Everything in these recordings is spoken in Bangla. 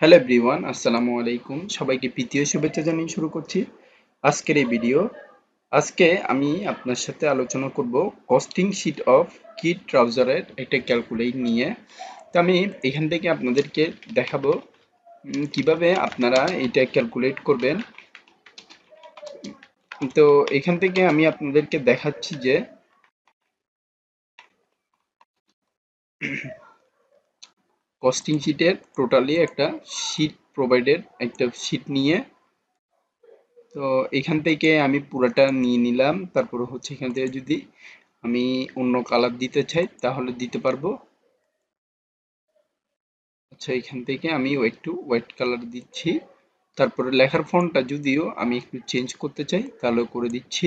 হ্যালো এভরিওয়ান আসসালামু আলাইকুম। সবাইকে প্রীতীয় শুভেচ্ছা জানিয়ে শুরু করছি আজকের এই ভিডিও আজকে আমি আপনার সাথে আলোচনা করব কস্টিং শিট অফ কিড ট্রাউজারের একটা ক্যালকুলেট নিয়ে। তো আমি এখান থেকে আপনাদেরকে দেখাবো কীভাবে আপনারা এটা ক্যালকুলেট করবেন। তো এখান থেকে আমি আপনাদেরকে দেখাচ্ছি যে কস্টিং শিটের টোটালি একটা শিট প্রোভাইডের একটা শিট নিয়ে। তো এখান থেকে আমি পুরোটা নিয়ে নিলাম। তারপর হচ্ছে এখান থেকে যদি আমি অন্য কালার দিতে চাই, তাহলে দিতে পারব। আচ্ছা এখান থেকে আমি একটু হোয়াইট কালার দিচ্ছি। তারপরে লেখার ফন্টটা যদিও আমি একটু চেঞ্জ করতে চাই, তাহলে করে দিচ্ছি।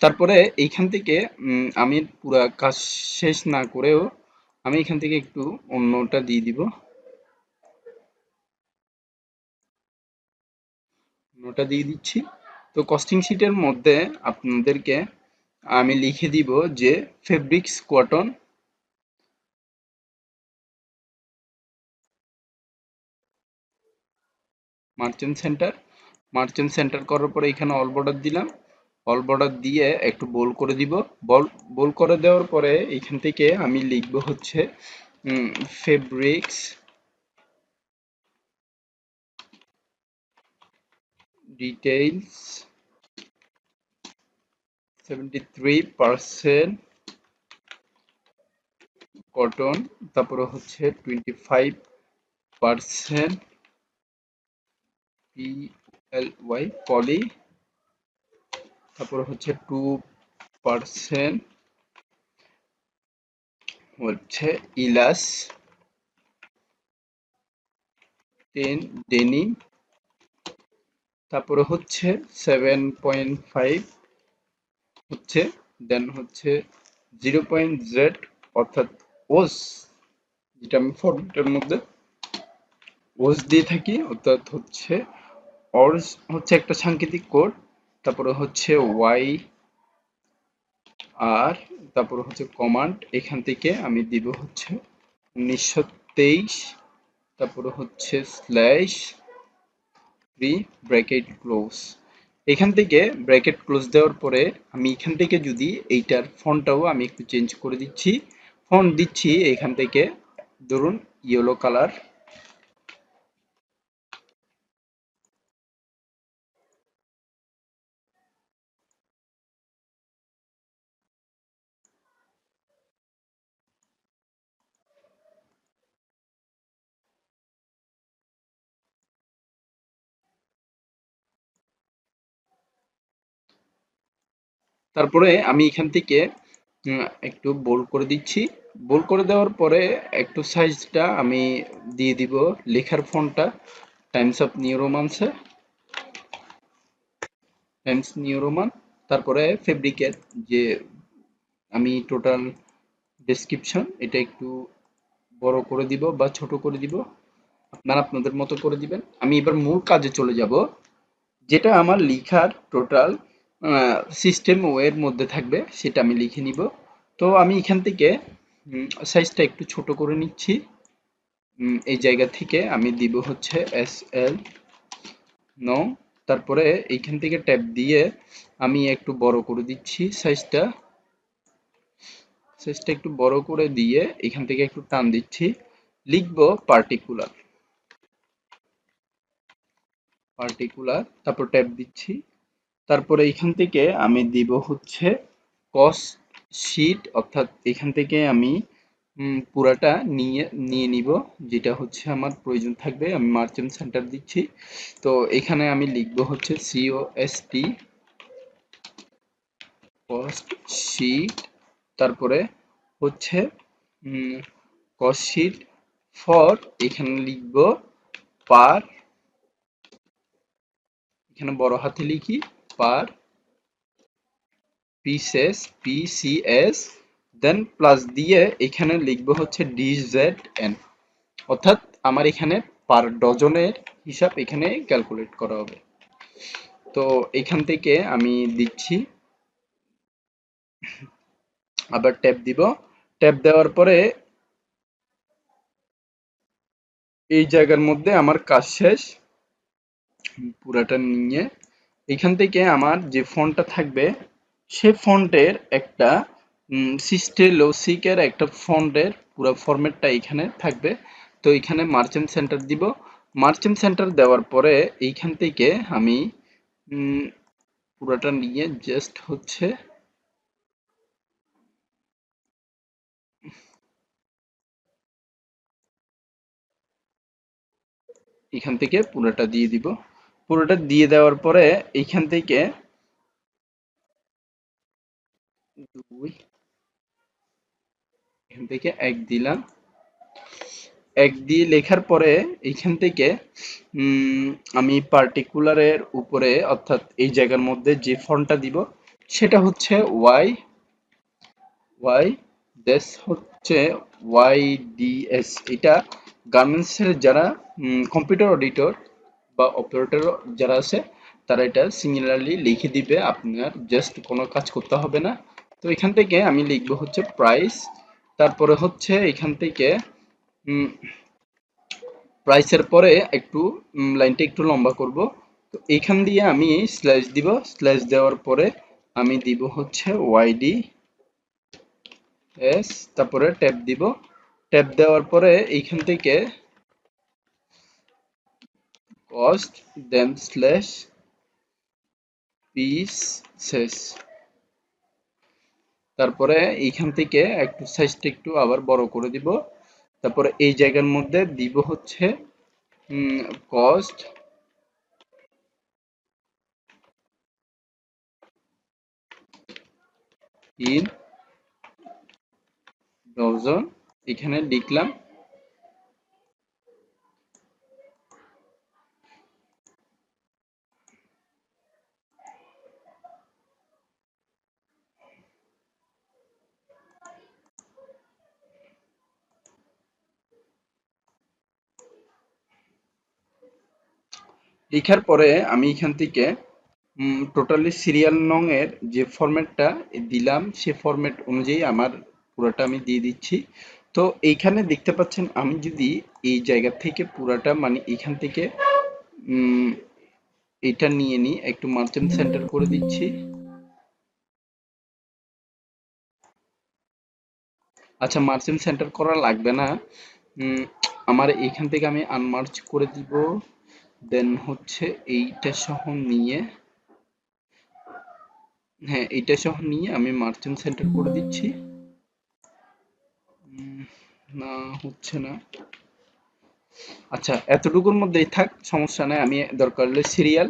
তারপরে এইখান থেকে আমি পুরা কাজ শেষ না করেও আমি এখান থেকে একটু অন্যটা দিয়ে দিব। অন্যটা দিয়ে দিচ্ছি। তো কস্টিং শিটের মধ্যে আপনাদেরকে আমি লিখে দিব যে fabrics cotton merchant center merchant center করার পরে এখানে অল বর্ডার দিলাম। অল বর্ডার দিয়ে একটু বোল করে দিব। বল বোল করে দেওয়ার পরে এখান থেকে আমি লিখব হচ্ছে fabrics details seventy three percent cotton তারপরে হচ্ছে twenty five percent P L Y poly তারপরে হচ্ছে টু পার্সেন্ট হচ্ছে ইলাস টেন ডেনি তারপরে হচ্ছে সেভেন পয়েন্ট ফাইভ হচ্ছে দেন হচ্ছে জিরো পয়েন্ট জেড অর্থাৎ ওস, যেটা আমি ফর্মেটের মধ্যে ওস দিয়ে থাকি, অর্থাৎ হচ্ছে অর্স, হচ্ছে একটা সাংকেতিক কোড তারপরে হচ্ছে ওয়াই আর তারপরে হচ্ছে কমান্ড এখান থেকে আমি দিব হচ্ছে উনিশশো তেইশ, তারপরে হচ্ছে স্ল্যাশ প্রি ব্র্যাকেট ক্লোজ এখান থেকে ব্র্যাকেট ক্লোজ দেওয়ার পরে আমি এখান থেকে যদি এইটার ফন্টটাও আমি একটু চেঞ্জ করে দিচ্ছি ফন্ট দিচ্ছি এখান থেকে, ধরুন ইয়েলো কালার তারপরে আমি এখান থেকে একটু বোল্ড করে দিচ্ছি। বোল্ড করে দেওয়ার পরে একটু সাইজটা আমি দিয়ে দিব লেখার ফোনটা টাইমস অফ নিউ রোমান্সে টাইমস নিউ রোমান তারপরে ফেব্রিকের যে আমি টোটাল ডেসক্রিপশন এটা একটু বড় করে দিব বা ছোট করে দিব। আপনারা আপনাদের মতো করে দিবেন। আমি এবার মূল কাজে চলে যাব, যেটা আমার লিখার টোটাল সিস্টেম ওয়ের মধ্যে থাকবে, সেটা আমি লিখে নিব। তো আমি এখান থেকে সাইজটা একটু ছোট করে নিচ্ছি। এই জায়গা থেকে আমি দিব হচ্ছে এস এল নো তারপরে এইখান থেকে ট্যাব দিয়ে আমি একটু বড় করে দিচ্ছি সাইজটা সাইজটা একটু বড় করে দিয়ে এখান থেকে একটু টান দিচ্ছি। লিখব পার্টিকুলার পার্টিকুলার তারপর ট্যাব দিচ্ছি। তারপরে এখান থেকে আমি দিব হচ্ছে কস শিট অর্থাৎ এখান থেকে আমি পুরাটা নিয়ে নিয়ে নিব, যেটা হচ্ছে আমার প্রয়োজন থাকবে। আমি মার্চেন্ট সেন্টার দিচ্ছি। তো এখানে আমি লিখব হচ্ছে C O S T cost sheet তারপরে হচ্ছে কস্ট শিট ফর এখানে লিখব পার এখানে বড় হাতে লিখি। Per pieces PCS then plus দিয়ে এখানে লিখব হচ্ছে ডিজেড এন অর্থাৎ আমার এখানে পার ডজনের হিসাব এখানে ক্যালকুলেট করা হবে। তো এখান থেকে আমি দিচ্ছি। আবার ট্যাব দিব। ট্যাব দেওয়ার পরে এই জায়গার মধ্যে আমার কাজ শেষ। পুরাটা নিয়ে এখান থেকে আমার যে ফন্টটা থাকবে, সে ফন্টের একটা সিস্টেলসিকের একটা ফন্টের পুরো ফরম্যাটটা এখানে থাকবে। তো এখানে মার্চেন্ট সেন্টার দিব। মার্চেন্ট সেন্টার দেওয়ার পরে এইখান থেকে আমি পুরোটা নিয়ে জাস্ট হচ্ছে, এখান থেকে পুরোটা দিয়ে দিব। পুরোটা দিয়ে দেওয়ার পরে এইখান থেকে দুই, এখান থেকে এক দিলাম। এক দিয়ে লেখার পরে এইখান থেকে আমি পার্টিকুলারের উপরে, অর্থাৎ এই জায়গার মধ্যে যে ফন্টটা দিব, সেটা হচ্ছে ওয়াই ওয়াই দেশ হচ্ছে ওয়াই ডিএস এটা গার্মেন্টসের যারা কম্পিউটার অডিটর বা অপারেটর যারা আছে, তারা এটা সিমিলারলি লিখে দিবে, আপনার জাস্ট কোনো কাজ করতে হবে না। তো এখান থেকে আমি লিখব হচ্ছে প্রাইস তারপরে হচ্ছে এখান থেকে প্রাইসের পরে একটু লাইনটা একটু লম্বা করব। তো এইখান দিয়ে আমি স্ল্যাশ দিব স্ল্যাশ দেওয়ার পরে আমি দিব হচ্ছে ওয়াইডি এস তারপরে ট্যাব দিব। ট্যাব দেওয়ার পরে এইখান থেকে কস্ট দেন স্ল্যাশ পিস তারপরে এইখান থেকে একটু সাইজটা একটু আবার বড় করে দিব। তারপরে এই জায়গার মধ্যে দিব হচ্ছে কস্ট ইন ডজন এখানে লিখলাম। লেখার পরে আমি এখান থেকে টোটালি সিরিয়াল নং এর যে ফরম্যাটটা দিলাম, সে ফরম্যাট অনুযায়ী আমার পুরোটা আমি দিয়ে দিচ্ছি। তো এইখানে দেখতে পাচ্ছেন, আমি যদি এই জায়গা থেকে পুরাটা মানে এখান থেকে এটা নিয়ে নিই, একটু মার্চেন্ট সেন্টার করে দিচ্ছি। আচ্ছা মার্চেন্ট সেন্টার করা লাগবে না। আমার এখান থেকে আমি আনমার্চ করে দিব। দেন হচ্ছে এইটা সহ নিয়ে হ্যাঁ এইটা সহ নিয়ে আমি মার্চেন্ট সেন্টার করে দিচ্ছি। না, হচ্ছে না। আচ্ছা এতটুকুর মধ্যেই থাক, সমস্যা নাই, আমি দরকার হলে সিরিয়াল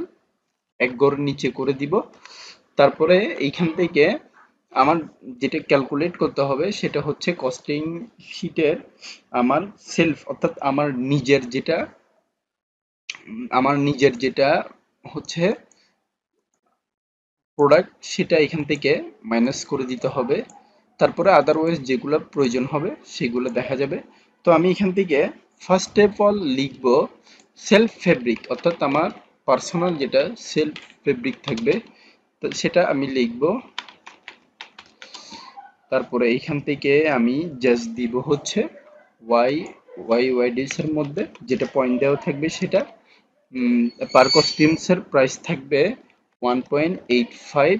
এক গড় নিচে করে দিব। তারপরে এইখান থেকে আমার যেটা ক্যালকুলেট করতে হবে, সেটা হচ্ছে কস্টিং শিটের আমার সেলফ অর্থাৎ আমার নিজের যেটা আমার নিজের যেটা হচ্ছে প্রোডাক্ট সেটা এখান থেকে মাইনাস করে দিতে হবে। তারপরে আদারওয়াইজ যেগুলো প্রয়োজন হবে, সেগুলো দেখা যাবে। তো আমি এখান থেকে ফার্স্ট অফ অল লিখব সেলফ ফেব্রিক অর্থাৎ আমার পার্সোনাল যেটা সেলফ ফেব্রিক থাকবে, তো সেটা আমি লিখব। তারপরে এখান থেকে আমি জাস্ট দিব হচ্ছে ওয়াই ওয়াই ওয়াইডিস এর মধ্যে, যেটা পয়েন্ট দেওয়া থাকবে সেটা। পার কস্টিউমসের প্রাইস থাকবে one point eight five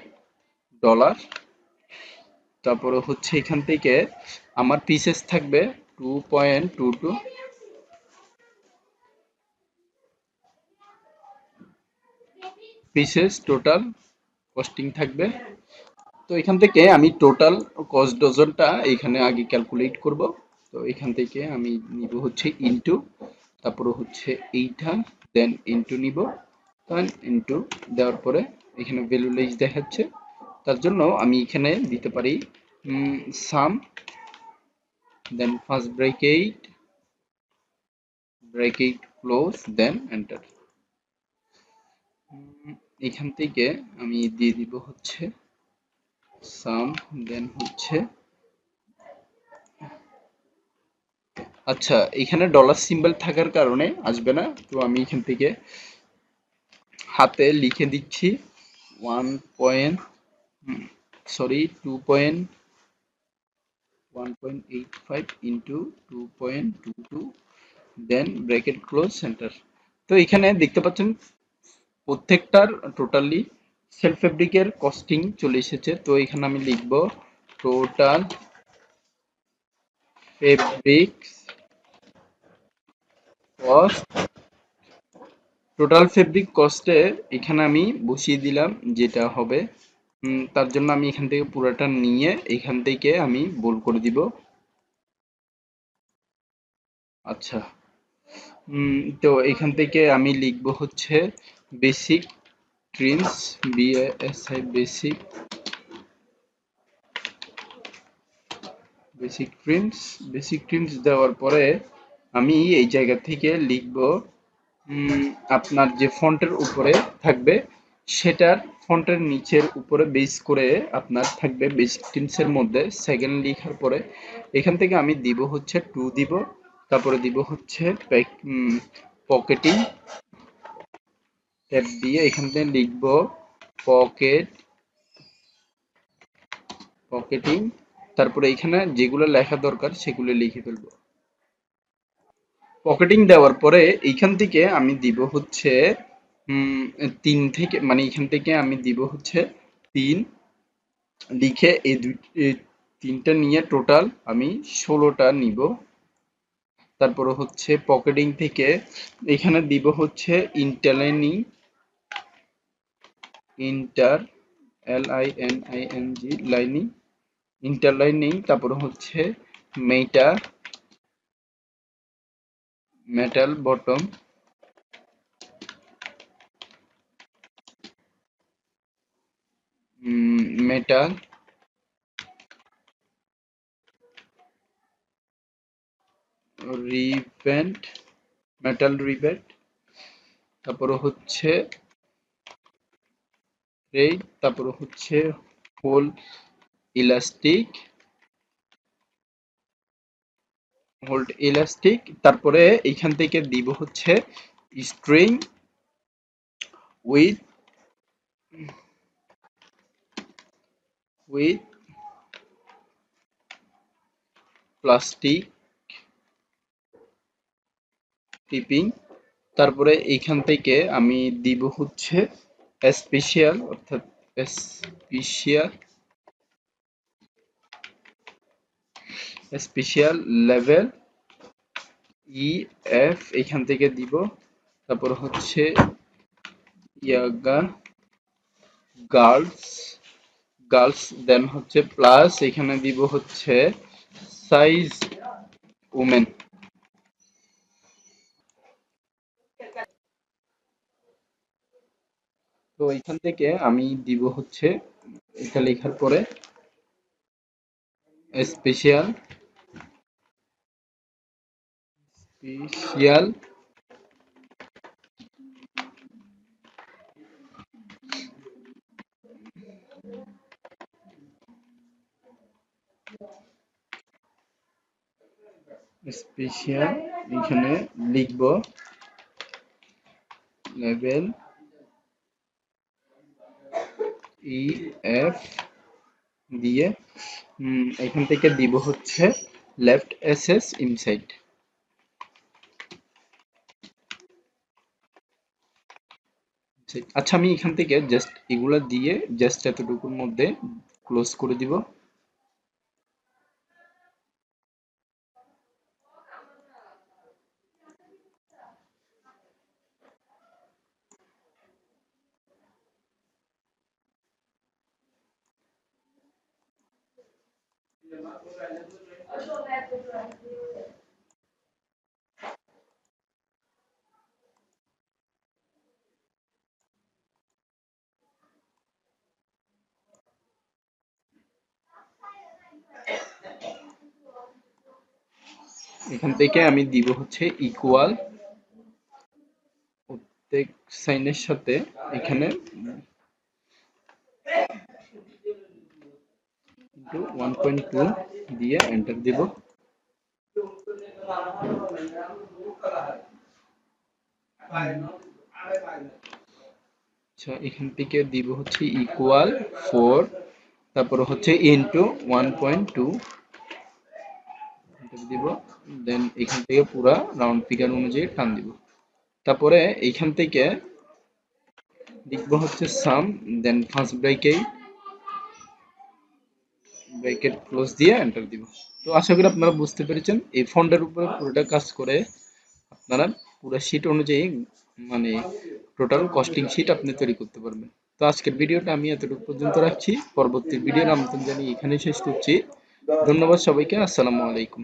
dollar তারপরে হচ্ছে এখান থেকে আমার পিসেস থাকবে two point two two pieces total costing থাকবে। তো এখান থেকে আমি টোটাল কস্ট ডজনটা এখানে আগে ক্যালকুলেট করব। তো এখান থেকে আমি নিব হচ্ছে ইনটু তারপরে হচ্ছে এইটা দেন ইনটু নিব দেন ইনটু দেওয়ার পরে এখানে ভ্যালু লিস্ট দেখাচ্ছে। তার জন্য আমি এখানে দিতে পারি sum then first break eight break bracket close then enter এখান থেকে আমি দিয়ে দিব হচ্ছে সাম দেন হচ্ছে আচ্ছা এখানে ডলার সিম্বল থাকার কারণে আসবে না, তো আমি এখান থেকে হাতে লিখে দিচ্ছি one point sorry two point one point eight five into two point two two then bracket close center তো এখানে দেখতে পাচ্ছেন প্রত্যেকটার টোটালি সেলফ ফেব্রিকের কস্টিং চলে এসেছে, তো এখানে আমি লিখব total fabrics cost total fabric কস্টে এখানে আমি বসিয়ে দিলাম যেটা হবে। তার জন্য আমি এখান থেকে পুরোটা নিয়ে এখান থেকে আমি বোল্ড করে দিব। আচ্ছা। তো এখান থেকে আমি লিখব হচ্ছে basic trims B S I basic basic trims basic trims দেওয়ার পরে আমি এই জায়গা থেকে লিখব আপনার যে ফন্টের উপরে থাকবে, সেটার ফন্টের নিচের উপরে বেস করে আপনার থাকবে বেসিক টিমসের মধ্যে সেকেন্ড লেখার পরে। এখান থেকে আমি দিব হচ্ছে টু দিব, তারপরে দিব হচ্ছে পকেটিং ট্যাব দিয়ে এখান থেকে লিখব পকেট পকেটিং তারপরে এখানে যেগুলো লেখা দরকার সেগুলো লিখে ফেলব। পকেটিং দেওয়ার পরে এইখান থেকে আমি দিব হচ্ছে তিন থেকে মানে এখান থেকে আমি দিব হচ্ছে তিন। লিখে এই দুই তিনটা নিয়ে টোটাল আমি ষোলোটা নিব। তারপরে হচ্ছে পকেটিং থেকে এখানে দিব হচ্ছে interlining inter L I N I N G lining interlining তারপরে হচ্ছে meta metal bottom metal rivet metal rivet তারপরে হচ্ছে এই তারপরে হচ্ছে হোল ইলাস্টিক হোল্ড ইলাস্টিক তারপরে এইখান থেকে দিব হচ্ছে string with with plastic tipping তারপরে এইখান থেকে আমি দিব হচ্ছে স্পেশাল অর্থাৎ special special level E F এখান থেকে দিব। তারপর হচ্ছে ইয়াগা গার্লস গার্লস দেন হচ্ছে প্লাস, এখানে দিব হচ্ছে সাইজ উমেন। তো এখান থেকে আমি দিব হচ্ছে এটা লেখার পরে স্পেশাল স্পেশাল স্পেশাল এখানে লিখব লেভেল ই এফ দিয়ে এখান থেকে দিব হচ্ছে লেফট এসএস ইনসাইড আচ্ছা আমি এখান থেকে জাস্ট এগুলা দিয়ে জাস্ট এতটুকুর মধ্যে ক্লোজ করে দিব। এখান থেকে আমি দিব হচ্ছে ইকুয়াল প্রত্যেক সাইনের সাথে এখানে ওয়ান পয়েন্ট টু দিয়ে এন্টার দিব। আচ্ছা এখান থেকে দিব হচ্ছে ইকুয়াল ফোর তারপর হচ্ছে ইনটু ওয়ান পয়েন্ট টু দিব দেন এখান থেকে পুরা রাউন্ড ফিগার অনুযায়ী টান দিব। তারপরে এইখান থেকে লিখব হচ্ছে sum then first bracket bracket close দিয়ে এন্টার দিব। তো আশা করি আপনারা বুঝতে পেরেছেন, এই ফন্ডের উপরে পুরোটা কাজ করে আপনারা পুরো শিট অনুযায়ী মানে টোটাল কস্টিং শিট আপনি তৈরি করতে পারবেন। তো আজকের ভিডিওটা আমি এতটুকু পর্যন্ত রাখছি। পরবর্তী ভিডিওর আমন্ত্রণ জানিয়ে এখানেই শেষ করছি। ধন্যবাদ সবাইকে, আসসালামু আলাইকুম।